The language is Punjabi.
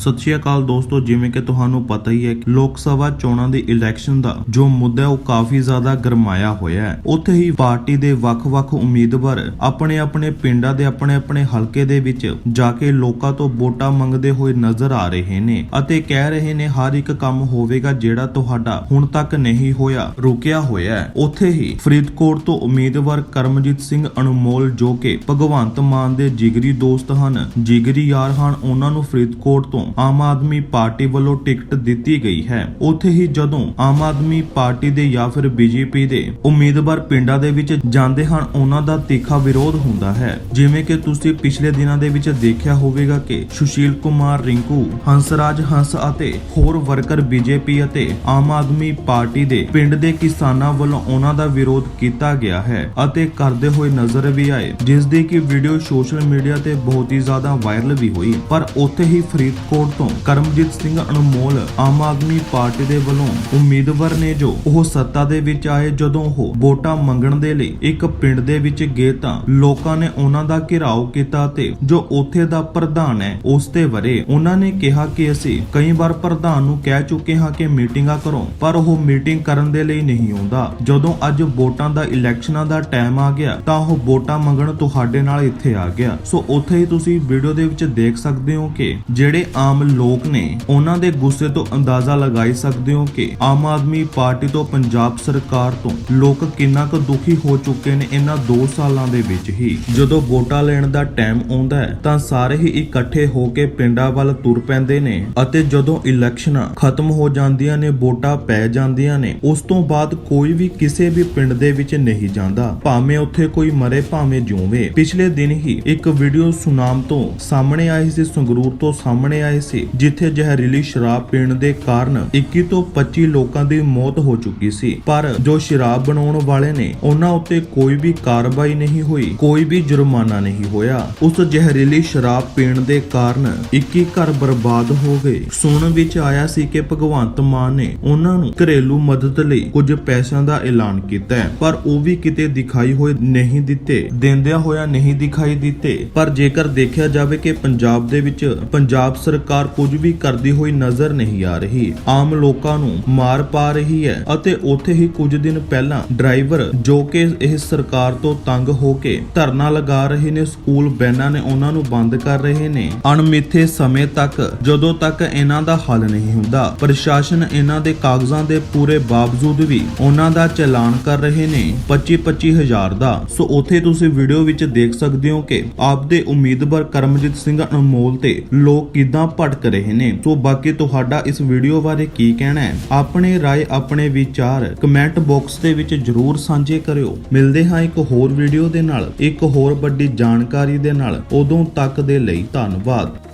ਸਤਿ ਸ਼੍ਰੀ ਅਕਾਲ ਦੋਸਤੋ, ਜਿਵੇਂ ਕਿ ਤੁਹਾਨੂੰ ਪਤਾ ਹੀ ਹੈ ਕਿ ਲੋਕ ਸਭਾ ਚੋਣਾਂ ਦੇ ਇਲੈਕਸ਼ਨ ਦਾ ਜੋ ਮੁੱਦਾ ਉਹ ਕਾਫੀ ਜ਼ਿਆਦਾ ਗਰਮਾਇਆ ਹੋਇਆ ਹੈ। ਉੱਥੇ ਹੀ ਪਾਰਟੀ ਦੇ ਵੱਖ-ਵੱਖ ਉਮੀਦਵਾਰ ਆਪਣੇ-ਆਪਣੇ ਪਿੰਡਾਂ ਦੇ ਆਪਣੇ-ਆਪਣੇ ਹਲਕੇ ਦੇ ਵਿੱਚ ਜਾ ਕੇ ਲੋਕਾਂ ਤੋਂ ਵੋਟਾਂ ਮੰਗਦੇ ਹੋਏ ਨਜ਼ਰ ਆ ਰਹੇ ਨੇ ਅਤੇ ਕਹਿ ਰਹੇ ਨੇ, ਹਰ ਇੱਕ ਕੰਮ ਹੋਵੇਗਾ ਜਿਹੜਾ ਤੁਹਾਡਾ ਹੁਣ ਤੱਕ ਨਹੀਂ ਹੋਇਆ, ਰੁਕਿਆ ਹੋਇਆ ਹੈ। ਉੱਥੇ ਹੀ ਫਰੀਦਕੋਟ ਤੋਂ ਉਮੀਦਵਾਰ ਕਰਮਜੀਤ ਸਿੰਘ ਅਨਮੋਲ, ਜੋ ਕਿ ਭਗਵੰਤ ਮਾਨ ਦੇ ਜਿਗਰੀ ਦੋਸਤ ਹਨ, ਜਿਗਰੀ ਯਾਰ ਹਨ, ਉਹਨਾਂ ਨੂੰ ਫਰੀਦਕੋਟ ਤੋਂ ਆਮ ਆਦਮੀ ਪਾਰਟੀ ਵੱਲੋਂ ਟਿਕਟ ਦਿੱਤੀ ਗਈ ਹੈ। ਉੱਥੇ ਹੀ ਜਦੋਂ ਆਮ ਆਦਮੀ ਪਾਰਟੀ ਦੇ ਜਾਂ ਫਿਰ ਬੀਜੇਪੀ ਦੇ ਉਮੀਦਵਾਰ ਪਿੰਡਾਂ ਦੇ ਵਿੱਚ ਜਾਂਦੇ ਹਨ, ਉਹਨਾਂ ਦਾ ਤਿੱਖਾ ਵਿਰੋਧ ਹੁੰਦਾ ਹੈ। ਜਿਵੇਂ ਕਿ ਤੁਸੀਂ ਪਿਛਲੇ ਦਿਨਾਂ ਦੇ ਵਿੱਚ ਦੇਖਿਆ ਹੋਵੇਗਾ ਕਿ ਸੁਸ਼ੀਲ ਕੁਮਾਰ, ਰਿੰਕੂ, ਹੰਸਰਾਜ ਹੰਸ ਅਤੇ ਹੋਰ ਵਰਕਰ ਬੀਜੇਪੀ ਅਤੇ ਆਮ ਆਦਮੀ ਪਾਰਟੀ ਦੇ ਪਿੰਡ ਦੇ ਕਿਸਾਨਾਂ ਵੱਲੋਂ ਉਹਨਾਂ ਦਾ ਵਿਰੋਧ ਕੀਤਾ ਗਿਆ ਹੈ ਅਤੇ ਕਰਦੇ ਹੋਏ ਨਜ਼ਰ ਵੀ ਆਏ, ਜਿਸ ਦੀ ਕਿ ਵੀਡੀਓ ਸੋਸ਼ਲ ਮੀਡੀਆ ਤੇ ਬਹੁਤ ਹੀ ਜ਼ਿਆਦਾ ਵਾਇਰਲ ਵੀ ਹੋਈ। ਪਰ ਉੱਥੇ ਹੀ ਫਰੀਦਕੋਟ ਤੋਂ ਕਰਮਜੀਤ ਸਿੰਘ ਅਨਮੋਲ ਆਮ ਆਦਮੀ ਪਾਰਟੀ ਦੇ ਵੱਲੋਂ ਉਮੀਦਵਾਰ ਨੇ ਜੋ ਉਹ ਸੱਤਾ ਦੇ ਵਿੱਚ ਆਏ ਜਦੋਂ ਉਹ ਵੋਟਾਂ ਮੰਗਣ ਦੇ ਲਈ ਇੱਕ ਪਿੰਡ ਦੇ ਵਿੱਚ ਗਏ ਤਾਂ ਲੋਕਾਂ ਨੇ ਉਹਨਾਂ ਦਾ ਘਿਰਾਓ ਕੀਤਾ ਤੇ ਜੋ ਉੱਥੇ ਦਾ ਪ੍ਰਧਾਨ ਹੈ, ਉਸ ਤੇ ਵਰੇ ਉਹਨਾਂ ਨੇ ਕਿਹਾ ਕਿ ਅਸੀਂ ਕਈ ਵਾਰ ਪ੍ਰਧਾਨ ਨੂੰ ਕਹਿ ਚੁੱਕੇ ਹਾਂ ਕਿ ਮੀਟਿੰਗਾਂ ਕਰੋ, ਪਰ ਉਹ ਮੀਟਿੰਗ ਕਰਨ ਦੇ ਲਈ ਨਹੀਂ ਆਉਂਦਾ। ਜਦੋਂ ਅੱਜ ਵੋਟਾਂ ਦਾ ਇਲੈਕਸ਼ਨਾਂ ਦਾ ਟਾਈਮ ਆ ਗਿਆ, ਤਾਂ ਉਹ ਵੋਟਾਂ ਮੰਗਣ ਤੁਹਾਡੇ ਨਾਲ ਇੱਥੇ ਆ ਗਿਆ। ਸੋ ਉੱਥੇ ਹੀ ਤੁਸੀਂ ਵੀਡੀਓ ਦੇ ਵਿੱਚ ਦੇਖ ਸਕਦੇ ਹੋ ਕਿ ਜਿਹੜੇ ਆਮ ਆਮ ਲੋਕ ਨੇ ਉਹਨਾਂ ਦੇ ਗੁੱਸੇ ਤੋਂ ਅੰਦਾਜ਼ਾ ਲਗਾਈ ਸਕਦੇ ਹੋ ਕਿ ਆਮ ਆਦਮੀ ਪਾਰਟੀ ਤੋਂ ਪੰਜਾਬ ਸਰਕਾਰ ਤੋਂ ਲੋਕ ਕਿੰਨਾ ਕੁ ਦੁਖੀ ਹੋ ਚੁੱਕੇ ਨੇ ਇਹਨਾਂ 2 ਸਾਲਾਂ ਦੇ ਵਿੱਚ ਹੀ। ਜਦੋਂ ਵੋਟਾਂ ਲੈਣ ਦਾ ਟਾਈਮ ਆਉਂਦਾ ਹੈ, ਤਾਂ ਸਾਰੇ ਹੀ ਇਕੱਠੇ ਹੋ ਕੇ ਪਿੰਡਾਂ ਵੱਲ ਤੁਰ ਪੈਂਦੇ ਨੇ ਅਤੇ ਜਦੋਂ ਇਲੈਕਸ਼ਨਾਂ ਖਤਮ ਹੋ ਜਾਂਦੀਆਂ ਨੇ, ਵੋਟਾਂ ਪੈ ਜਾਂਦੀਆਂ ਨੇ, ਉਸ ਤੋਂ ਬਾਅਦ ਕੋਈ ਵੀ ਕਿਸੇ ਵੀ ਪਿੰਡ ਦੇ ਵਿੱਚ ਨਹੀਂ ਜਾਂਦਾ। ਭਾਵੇਂ ਉੱਥੇ ਕੋਈ ਮਰੇ, ਭਾਵੇਂ ਜਿਉਵੇ। ਪਿਛਲੇ ਦਿਨ ਹੀ ਇੱਕ ਵੀਡੀਓ ਸੁਨਾਮ ਤੋਂ ਸਾਹਮਣੇ ਆਈ ਸੀ, ਸੰਗਰੂਰ ਤੋਂ ਸਾਹਮਣੇ ਆਈ ਸੀ, ਜਿੱਥੇ ਜ਼ਹਿਰੀਲੀ ਸ਼ਰਾਬ ਪੀਣ ਦੇ ਕਾਰਨ 21 ਤੋਂ 25 ਲੋਕਾਂ ਦੀ ਮੌਤ ਹੋ ਚੁੱਕੀ ਸੀ। ਪਰ ਜੋ ਸ਼ਰਾਬ ਬਣਾਉਣ ਵਾਲੇ ਨੇ, ਉਹਨਾਂ ਉੱਤੇ ਕੋਈ ਵੀ ਕਾਰਵਾਈ ਨਹੀਂ ਹੋਈ, ਕੋਈ ਵੀ ਜੁਰਮਾਨਾ ਨਹੀਂ ਹੋਇਆ। ਉਸ ਜ਼ਹਿਰੀਲੀ ਸ਼ਰਾਬ ਪੀਣ ਦੇ ਕਾਰਨ 21 ਘਰ ਬਰਬਾਦ ਹੋ ਗਏ। ਸੁਣਨ ਵਿੱਚ ਆਇਆ ਸੀ ਕਿ ਭਗਵੰਤ ਮਾਨ ਨੇ ਉਹਨਾਂ ਨੂੰ ਘਰੇਲੂ ਮਦਦ ਲਈ ਕੁਝ ਪੈਸਿਆਂ ਦਾ ਐਲਾਨ ਕੀਤਾ ਪਰ ਉਹ ਵੀ ਕਿਤੇ ਦਿਖਾਈ ਹੋਏ ਨਹੀਂ ਦਿੱਤੇ, ਦਿੰਦਿਆਂ ਹੋਇਆ ਨਹੀਂ ਦਿਖਾਈ ਦਿੱਤੇ। ਪਰ ਜੇਕਰ ਦੇਖਿਆ ਜਾਵੇ ਕਿ ਪੰਜਾਬ ਦੇ ਵਿੱਚ ਪੰਜਾਬ ਸਰਕਾਰ ਕੁਝ ਵੀ ਕਰਦੀ ਹੋਈ ਨਜ਼ਰ ਨਹੀਂ ਆ ਰਹੀ। ਆਮ ਲੋਕਾਂ ਨੂੰ ਮਾਰ ਪਾ ਰਹੀ ਹੈ ਅਤੇ ਉੱਥੇ ਹੀ ਕੁਝ ਦਿਨ ਪਹਿਲਾਂ ਡਰਾਈਵਰ ਜੋ ਕਿ ਇਹ ਸਰਕਾਰ ਤੋਂ ਤੰਗ ਹੋ ਕੇ ਧਰਨਾ ਲਗਾ ਰਹੇ ਨੇ, ਸਕੂਲ ਬੈਨਾਂ ਨੇ ਉਹਨਾਂ ਨੂੰ ਬੰਦ ਕਰ ਰਹੇ ਨੇ। ਅਣਮਿੱਥੇ ਸਮੇਂ ਤੱਕ ਜਦੋਂ ਤੱਕ ਇਹਨਾਂ ਦਾ ਹੱਲ ਨਹੀਂ ਹੁੰਦਾ, ਪ੍ਰਸ਼ਾਸਨ ਇਹਨਾਂ ਦੇ ਕਾਗਜ਼ਾਂ ਦੇ ਪੂਰੇ ਬਾਵਜੂਦ ਵੀ ਉਹਨਾਂ ਦਾ ਚਲਾਨ ਕਰ ਰਹੇ ਨੇ। 25 ਹਜ਼ਾਰ ਦਾ। ਸੋ ਉਥੇ ਤੁਸੀਂ ਵੀਡੀਓ ਵਿੱਚ ਦੇਖ ਸਕਦੇ ਹੋ ਕਿ ਆਪਦੇ ਉਮੀਦਵਾਰ ਕਰਮਜੀਤ ਸਿੰਘ ਅਨਮੋਲ ਤੇ ਲੋਕ ਕਿਦਾਂ ਭਟਕ ਰਹੇ ਨੇ। ਸੋ ਬਾਕੀ ਤੁਹਾਡਾ ਇਸ ਵੀਡੀਓ ਬਾਰੇ ਕੀ ਕਹਿਣਾ ਹੈ? ਆਪਣੇ ਰਾਏ, ਆਪਣੇ ਵਿਚਾਰ ਕਮੈਂਟ ਬਾਕਸ ਦੇ ਵਿੱਚ ਜਰੂਰ ਸਾਂਝੇ ਕਰਿਓ। ਮਿਲਦੇ ਹਾਂ ਇੱਕ ਹੋਰ ਵੀਡੀਓ ਦੇ ਨਾਲ। ਇੱਕ ਹੋਰ ਵੱਡੀ ਜਾਣਕਾਰੀ ਦੇ ਨਾਲ। ਉਦੋਂ ਤੱਕ ਦੇ ਲਈ ਧੰਨਵਾਦ।